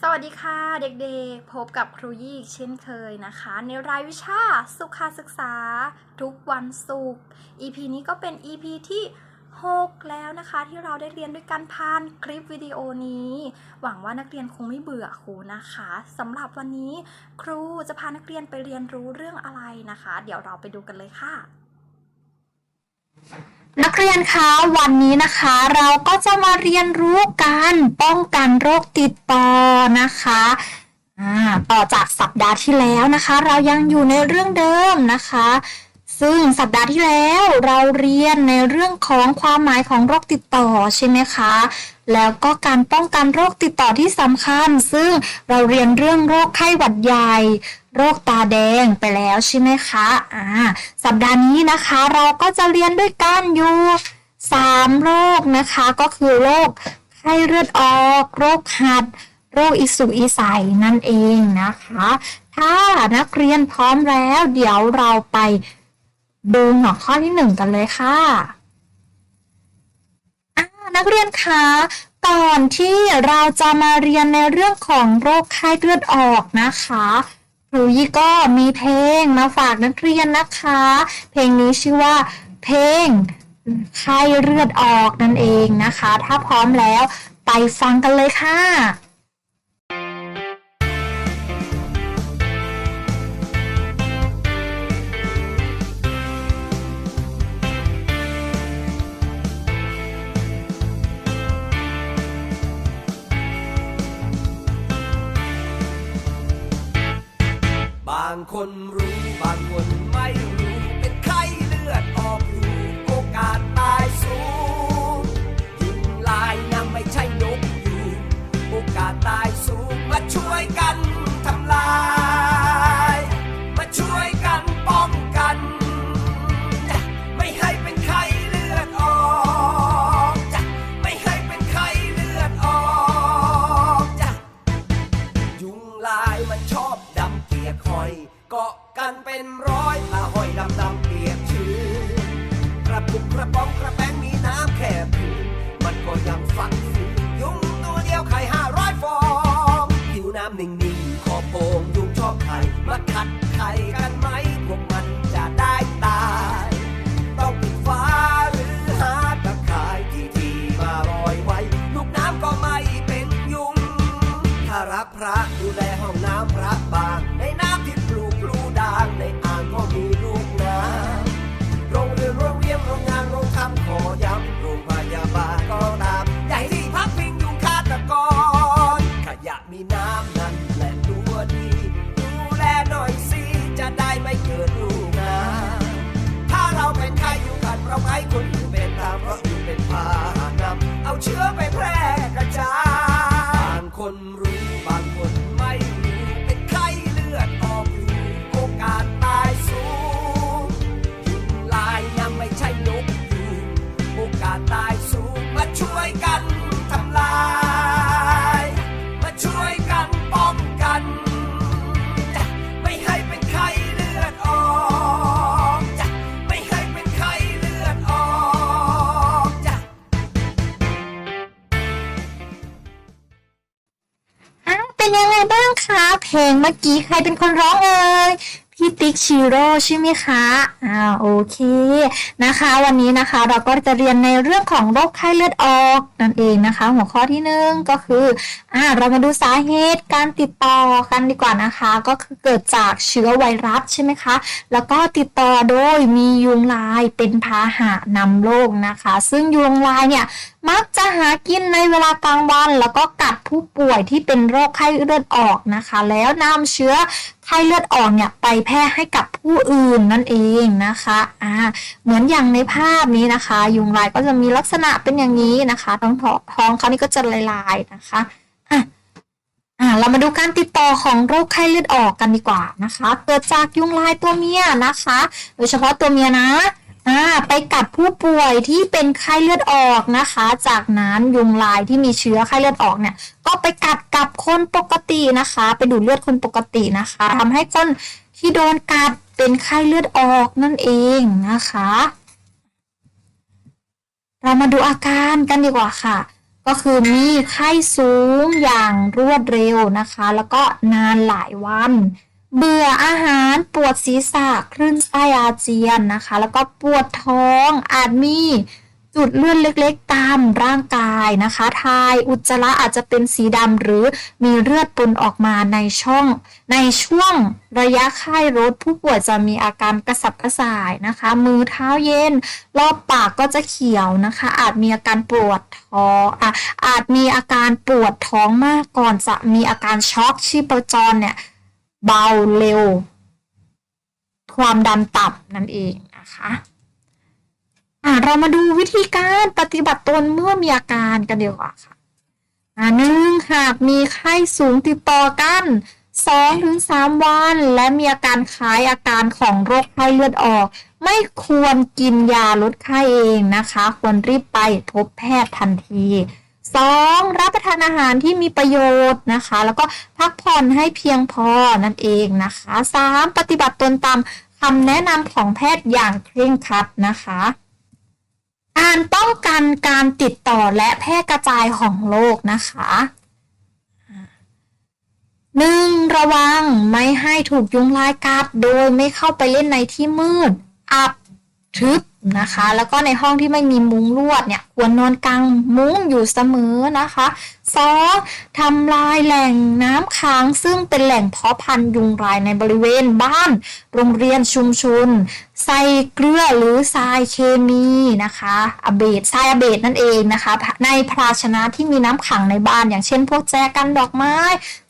สวัสดีค่ะเด็กๆ พบกับครูยี่อีกเช่นเคยนะคะ ในรายวิชาสุขศึกษา ทุกวันศุกร์ EP นี้ก็เป็น EP ที่ 6 แล้วนะคะที่เราได้เรียนด้วยกันผ่านคลิปวิดีโอนี้ หวังว่านักเรียนคงไม่เบื่อครูนะคะสำหรับวันนี้ครูจะพานักเรียนไปเรียนรู้เรื่องอะไรนะคะ เดี๋ยวเราไปดูกันเลยค่ะ นักเรียนคะวันนี้นะคะ เราก็จะมาเรียนรู้การป้องกันโรคติดต่อนะคะต่อจากสัปดาห์ที่แล้วนะคะ เรายังอยู่ในเรื่องเดิมนะคะ ซึ่งสัปดาห์ที่แล้วเราเรียนในเรื่องของความหมายของโรคติดต่อใช่ไหมคะ แล้วก็การป้องกันโรคติดต่อที่สำคัญ ซึ่งเราเรียนเรื่องโรคไข้หวัดใหญ่ โรคตาแดงไปแล้วใช่ไหมคะอ่าสัปดาห์นี้นะคะ เราก็จะเรียนด้วยกันอยู่สามโรคนะคะ ก็คือโรคไข้เลือดออก โรคหัด โรคอิสุอิใสนั่นเองนะคะ ถ้านักเรียนพร้อมแล้ว เดี๋ยวเราไปดูหัวข้อที่หนึ่งกันเลยค่ะนักเรียนคะก่อนที่เราจะมาเรียนในเรื่องของโรคไข้เลือดออกนะคะ ครูยี่ก็มีเพลงมาฝากนักเรียนนะคะ เพลงนี้ชื่อว่าเพลงไข้เลือดออกนั่นเองนะคะ ถ้าพร้อมแล้วไปฟังกันเลยค่ะ คนรู้บางคน มาขัดไข่กันไหมพวกมันจะได้ตาย ต้องปิดฝาหรือหาตะข่ายที่ที่มาลอยไว้ ลูกน้ำก็ไม่เป็นยุง ถ้ารักพระดูแลห้องน้ำพระบาง ในน้ำที่ปลูกปลูด่างในอ่างก็มีลูกน้ำโรงเรียนโรงเรียนโรงงานโรงทำขอย้ำโรงพยาบาลก็ตามใหญ่ที่พักพิงยุงฆาตกรขยะมีน้ำ เพลงเมื่อกี้ใครเป็นคนร้องเอ่ย พี่ติ๊กชิโร่ใช่ไหมคะอ่าโอเคนะคะ วันนี้นะคะเราก็จะเรียนในเรื่องของโรคไข้เลือดออกนั่นเองนะคะ หัวข้อที่หนึ่งก็คืออ่าเรามาดูสาเหตุการติดต่อกันดีกว่านะคะ ก็คือเกิดจากเชื้อไวรัสใช่ไหมคะ แล้วก็ติดต่อโดยมียุงลายเป็นพาหะนำโรคนะคะ ซึ่งยุงลายเนี่ยมักจะหากินในเวลากลางวัน แล้วก็กัดผู้ป่วยที่เป็นโรคไข้เลือดออกนะคะ แล้วนำเชื้อไข้เลือดออกเนี่ยไปแพร่ให้กับผู้อื่นนั่นเองนะคะอ่าเหมือนอย่างในภาพนี้นะคะ ยุงลายก็จะมีลักษณะเป็นอย่างนี้นะคะท้องท้องเขานี่ก็จะลายๆนะคะอะอ่าเรามาดูการติดต่อของโรคไข้เลือดออกกันดีกว่านะคะ เกิดจากยุงลายตัวเมียนะคะ โดยเฉพาะตัวเมียนะ อ่าไปกัดผู้ป่วยที่เป็นไข้เลือดออกนะคะ จากนั้นยุงลายที่มีเชื้อไข้เลือดออกเนี่ย ก็ไปกัดกับคนปกตินะคะ ไปดูดเลือดคนปกตินะคะทำให้คนที่โดนกัดเป็นไข้เลือดออกนั่นเองนะคะ เรามาดูอาการกันดีกว่าค่ะ ก็คือมีไข้สูงอย่างรวดเร็วนะคะ แล้วก็นานหลายวัน เบื่ออาหารปวดศีรษะคลื่นไส้อาเจียนนะคะ แล้วก็ปวดท้องอาจมีจุดเลื่อนเล็ก ๆ ตามร่างกายนะคะ ทายอุจจาระอาจจะเป็นสีดำหรือมีเลือดปนออกมาในช่อง ในช่วงระยะไข้ลดผู้ป่วยจะมีอาการกระสับกระส่ายนะคะ มือเท้าเย็น รอบปากก็จะเขียวนะคะ อาจมีอาการปวดท้องออาจมีอาการปวดท้องมากก่อนจะมีอาการช็อกชีพจรเนี่ย เบาเร็ว ความดันต่ำนั่นเองนะคะอะเรามาดูวิธีการปฏิบัติตนเมื่อมีอาการกันดีกว่าค่ะอะหนึ่งหากมีไข้สูงติดต่อกันสองถึงสามวัน และมีอาการคล้ายอาการของโรคไข้เลือดออก ไม่ควรกินยาลดไข้เองนะคะ ควรรีบไปพบแพทย์ทันที สองรับประทานอาหารที่มีประโยชน์นะคะ แล้วก็พักผ่อนให้เพียงพอนั่นเองนะคะสามปฏิบัติตนตามคำแนะนำของแพทย์อย่างเคร่งครัดนะคะการป้องกันการติดต่อและแพร่กระจายของโรคนะคะหนึ่งระวังไม่ให้ถูกยุงลายกัดโดยไม่เข้าไปเล่นในที่มืด อับทึบ นะคะ แล้วก็ในห้องที่ไม่มีมุ้งลวดเนี่ยควรนอนกลางมุ้งอยู่เสมอนะคะสองทำลายแหล่งน้ำค้างซึ่งเป็นแหล่งเพาะพันธุ์ยุงลายในบริเวณบ้าน โรงเรียนชุมชนใส่เกลือหรือทรายเคมีนะคะอเบดทรายอเบดนั่นเองนะคะ ในภาชนะที่มีน้ำขังในบ้าน อย่างเช่น พวกแจกันดอกไม้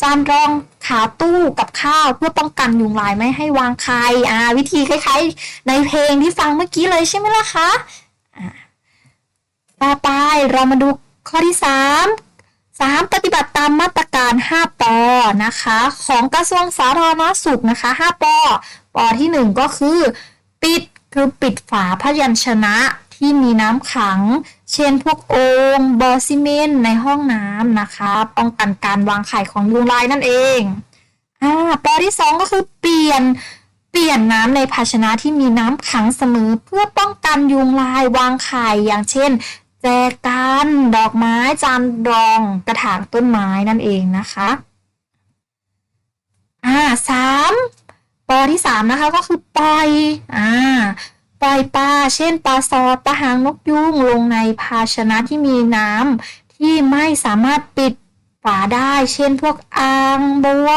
จานรองขาตู้กับข้าวเพื่อป้องกันยุงลายไม่ให้วางไข่อ่าวิธีคล้ายๆ ในเพลงที่ฟังเมื่อกี้เลยใช่ไหมล่ะคะอ่าต่อไปเรามาดูข้อที่ 3 3 ปฏิบัติตามมาตรการ 5 ปอนะคะ ของกระทรวงสาธารณสุขนะคะ 5 ปอ ปอที่ 1 ก็คือ ปิดคือปิดฝาพยัญชนะที่มีน้ำขัง เช่นพวกโอ่งบอซิเมนในห้องน้ำนะคะ ป้องกันการวางไข่ของยุงลายนั่นเองอ่าปอที่สองก็คือเปลี่ยนเปลี่ยนน้ำในภาชนะที่มีน้ำขังเสมอ เพื่อป้องกันยุงลายวางไข่อย่างเช่น แจกันดอกไม้จานรองกระถางต้นไม้นั่นเองนะคะอ่าสามปอที่สามนะคะก็คือปล่อยอ่าปล่อยปลาเช่นปลาซอดปลาหางนกยุงลงในภาชนะที่มีน้ำที่ไม่สามารถปิดฝาได้ เช่นพวกอ่างบัว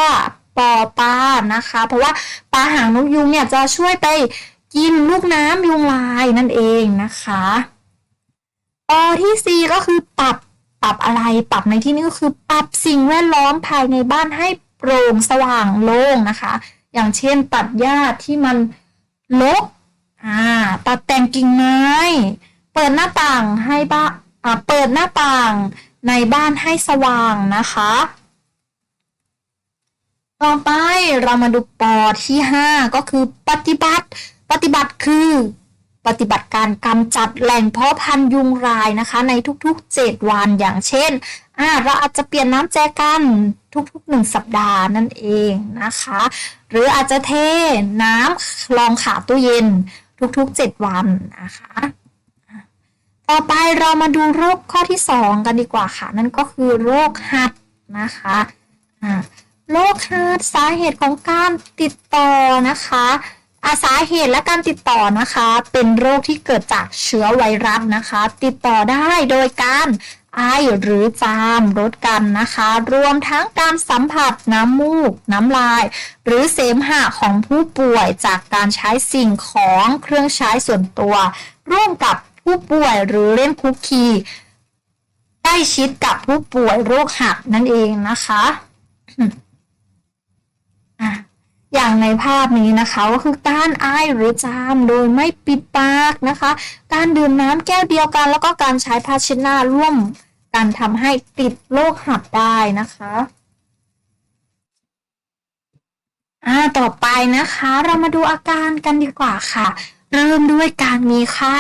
ปอปลานะคะ เพราะว่าปลาหางนกยุงเนี่ยจะช่วยไปกินลูกน้ำยุงลายนั่นเองนะคะ ปอที่สี่ก็คือปรับปรับอะไรปรับในที่นี้ก็คือปรับสิ่งแวดล้อมภายในบ้านให้โปร่งสว่างโล่งนะคะ อย่างเช่นตัดหญ้าที่มันรกอ่าตัดแต่งกิ่งไม้เปิดหน้าต่างให้บ้านอ่าเปิดหน้าต่างในบ้านให้สว่างนะคะ ต่อไปเรามาดูปอที่ 5 ก็คือปฏิบัติ ปฏิบัติคือ ปฏิบัติการกำจัดแหล่งเพาะพันธุ์ยุงลายนะคะ ในทุกๆ 7 วันอย่างเช่นอ่าเราอาจจะเปลี่ยนน้ำแจกันทุกๆ 1 สัปดาห์นั่นเองนะคะ หรืออาจจะเทน้ำรองขาตู้เย็นทุกๆ 7 วันนะคะต่อไปเรามาดูโรคข้อที่ 2 กันดีกว่าค่ะ นั่นก็คือโรคหัดนะคะโรคหัดสาเหตุของการติดต่อนะคะ อาสาเหตุและการติดต่อนะคะ เป็นโรคที่เกิดจากเชื้อไวรัสนะคะ ติดต่อได้โดยการไอหรือจามรดกันนะคะ รวมทั้งการสัมผัสน้ำมูก น้ำลาย หรือเสมหะของผู้ป่วยจากการใช้สิ่งของเครื่องใช้ส่วนตัว ร่วมกับผู้ป่วยหรือเล่นคุกคีใกล้ชิดกับผู้ป่วยโรคหัดนั่นเองนะคะอย่าง ในภาพนี้นะคะก็คือการไอหรือจามโดยไม่ปิดปากนะคะ การดื่มน้ำแก้วเดียวกัน แล้วก็การใช้ภาชนะร่วมกันทำให้ติดโรคหัดได้นะคะอ่าต่อไปนะคะ เรามาดูอาการกันดีกว่าค่ะเริ่มด้วยการมีไข้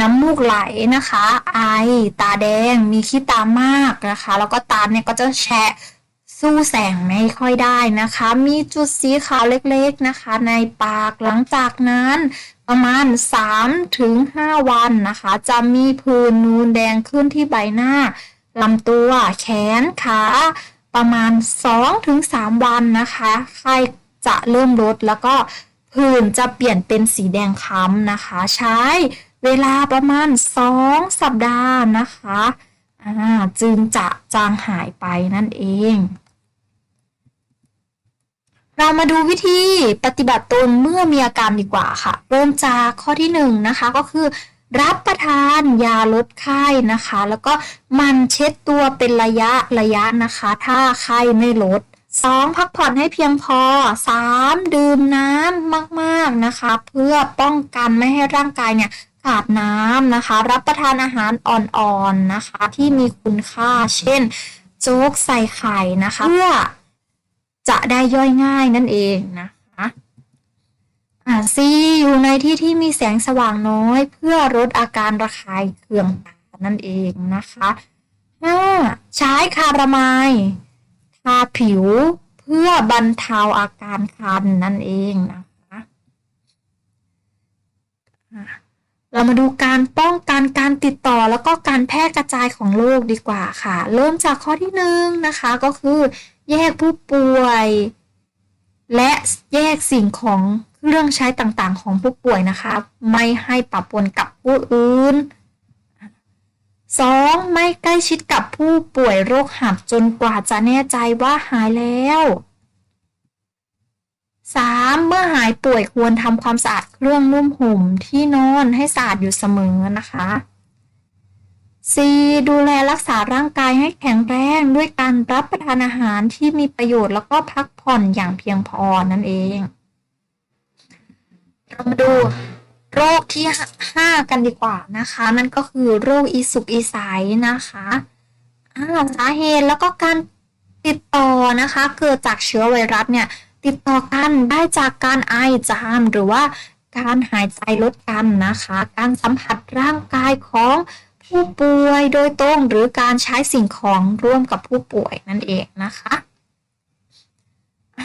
น้ำมูกไหลนะคะ ไอ ตาแดง มีขี้ตามากนะคะ แล้วก็ตาเนี่ยก็จะแฉะ สู้แสงไม่ค่อยได้นะคะ มีจุดสีขาวเล็กๆนะคะ ในปากหลังจากนั้นประมาณ 3-5วันนะคะ จะมีผื่นนูนแดงขึ้นที่ใบหน้าลำตัวแขนขาประมาณ 2-3วันนะคะ ไข้จะเริ่มลดแล้วก็ผื่นจะเปลี่ยนเป็นสีแดงคล้ำนะคะ ใช้เวลาประมาณ 2 สัปดาห์นะคะจึงจะจางหายไปนั่นเอง เรามาดูวิธีปฏิบัติตนเมื่อมีอาการดีกว่าค่ะ เริ่มจากข้อที่หนึ่งนะคะก็คือ รับประทานยาลดไข้นะคะ แล้วก็มันเช็ดตัวเป็นระยะระยะนะคะ ถ้าไข้ไม่ลด 2. พักผ่อนให้เพียงพอ 3. ดื่มน้ำมากๆนะคะ เพื่อป้องกันไม่ให้ร่างกายเนี่ยขาดน้ำนะคะ รับประทานอาหารอ่อนๆนะคะ ที่มีคุณค่า เช่น โจ๊กใส่ไข่นะคะ เพื่อ จะได้ย่อยง่ายนั่นเองนะคะอ่าซีอยู่ในที่ที่มีแสงสว่างน้อย เพื่อลดอาการระคายเคืองตานั่นเองนะคะห้าใช้คารามายทาผิวเพื่อบรรเทาอาการคันนั่นเองนะคะอะเรามาดูการป้องกันการติดต่อแล้วก็การแพร่กระจายของโรคดีกว่าค่ะ เริ่มจากข้อที่หนึ่งนะคะก็คือ แยกผู้ป่วย และแยกสิ่งของเครื่องใช้ต่างๆ ของผู้ป่วยนะคะ ไม่ให้ปะปนกับผู้อื่น 2. ไม่ใกล้ชิดกับผู้ป่วยโรคหัดจนกว่าจะแน่ใจว่าหายแล้ว 3. เมื่อหายป่วยควรทำความสะอาดเครื่องนุ่มห่มที่นอนให้สะอาดอยู่เสมอนะคะ 4. ดูแลรักษาร่างกายให้แข็งแรงด้วยการรับประทานอาหารที่มีประโยชน์แล้วก็พักผ่อนอย่างเพียงพอนั่นเองเรามาดูโรคที่ 5 กันดีกว่านะคะ นั่นก็คือโรคอีสุกอีใสนะคะสาเหตุแล้วก็การติดต่อนะคะเกิดจากเชื้อไวรัสเนี่ยติดต่อกันได้จากการไอจามหรือว่าการหายใจลดกันนะคะ การสัมผัสร่างกายของ ผู้ป่วยโดยตรงหรือการใช้สิ่งของร่วมกับผู้ป่วยนั่นเองนะคะ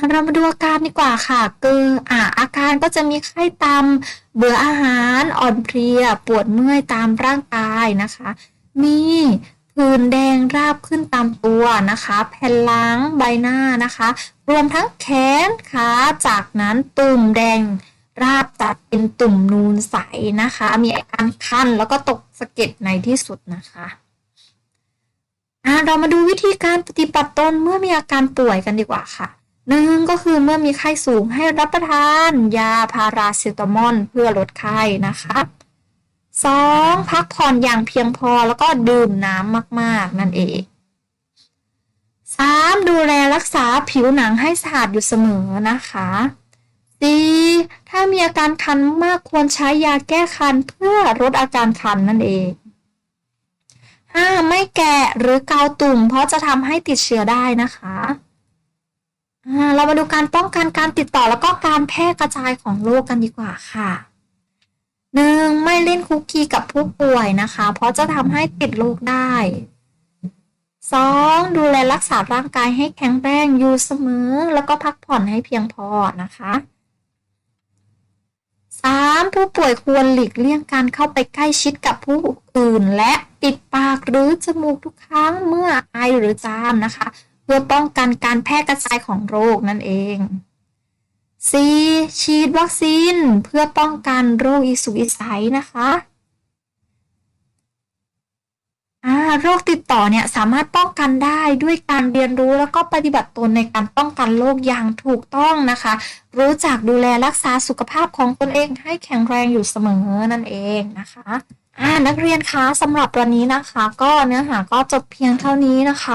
เรามาดูอาการดีกว่าค่ะคืออ่าอาการก็จะมีไข้ตามเบื่ออาหารอ่อนเพลียปวดเมื่อยตามร่างกายนะคะ มีผื่นแดงราบขึ้นตามตัวนะคะ แผ่นหลังใบหน้านะคะ รวมทั้งแขนขาจากนั้นตุ่มแดง ราบจัดเป็นตุ่มนูนใสนะคะ มีอาการคันแล้วก็ตกสะเก็ดในที่สุดนะคะอะเรามาดูวิธีการปฏิบัติตนเมื่อมีอาการป่วยกันดีกว่าค่ะหนึ่งก็คือเมื่อมีไข้สูงให้รับประทานยาพาราเซตามอลเพื่อลดไข้นะคะสองพักผ่อนอย่างเพียงพอแล้วก็ดื่มน้ำมากๆ นั่นเอง 3. ดูแลรักษาผิวหนังให้สะอาดอยู่เสมอนะคะ 4. ถ้ามีอาการคันมากควรใช้ยาแก้คันเพื่อลดอาการคันนั่นเอง 5. ไม่แกะหรือเกาตุ่ม เพราะจะทำให้ติดเชื้อได้นะคะอ่าเรามาดูการป้องกันการติดต่อแล้วก็การแพร่กระจายของโรคกันดีกว่าค่ะหนึ่งไม่เล่นคุกกี้กับผู้ป่วยนะคะ เพราะจะทำให้ติดโรคได้สองดูแลรักษาร่างกายให้แข็งแรงอยู่เสมอ แล้วก็พักผ่อนให้เพียงพอนะคะ สามผู้ป่วยควรหลีกเลี่ยงการเข้าไปใกล้ชิดกับผู้อื่น และปิดปากหรือจมูกทุกครั้งเมื่อไอหรือจามนะคะ เพื่อป้องกันการแพร่กระจายของโรคนั่นเอง 4. ฉีดวัคซีนเพื่อป้องกันโรคอีสุอิสัยนะคะ โรคติดต่อเนี่ยสามารถป้องกันได้ด้วยการเรียนรู้แล้วก็ปฏิบัติตนในการป้องกันโรคอย่างถูกต้องนะคะ รู้จักดูแลรักษาสุขภาพของตนเองให้แข็งแรงอยู่เสมอนั่นเองนะคะอ่านักเรียนคะสำหรับวันนี้นะคะ ก็เนื้อหาก็จบเพียงเท่านี้นะคะ